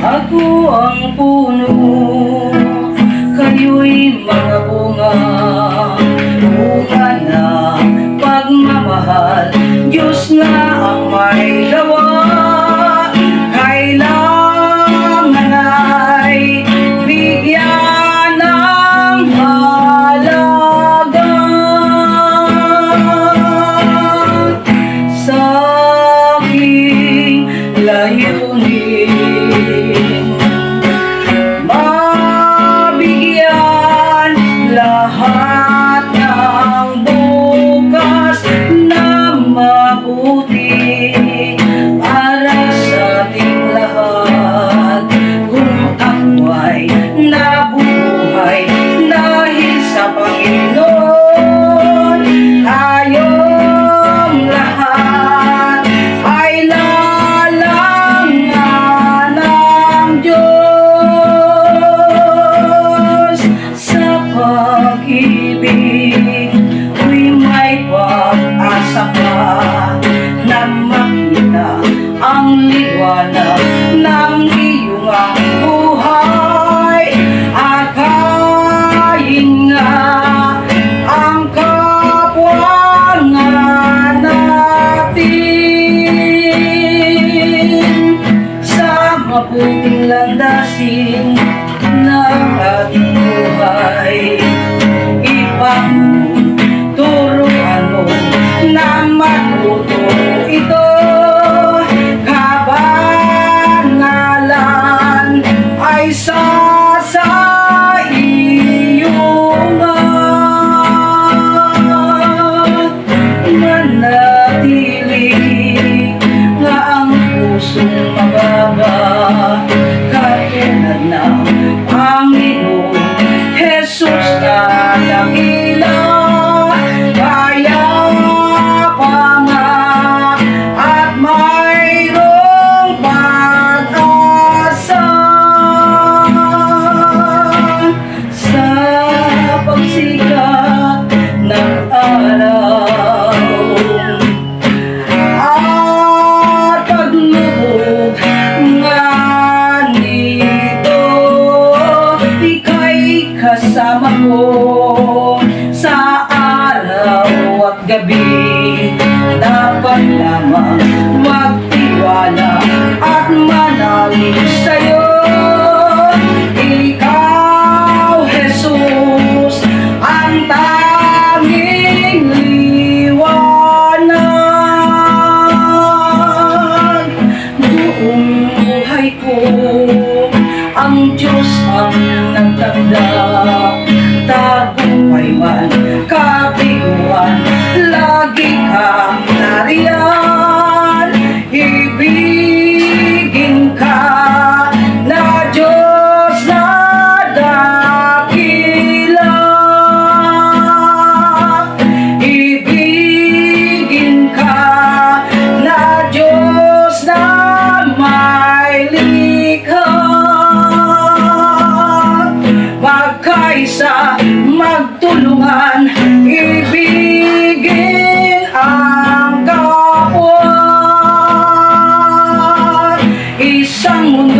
Ako ang puno, kayo'y mga bunga. Bunga ng pagmamahal, Diyos na ang may gawa Kailangan ay bigyan ng halaga. Sa layunin mabuting landasin ng ating buhay Baba gabi. Dapat lamang magtiwala at manalin sa'yo. Ikaw Jesus ang tanging liwanag. Buong buhay ko ang Diyos ang nagtanda tagumpay man may likha magkaisa magtulungan ibigin ang kapwa. Isang mundo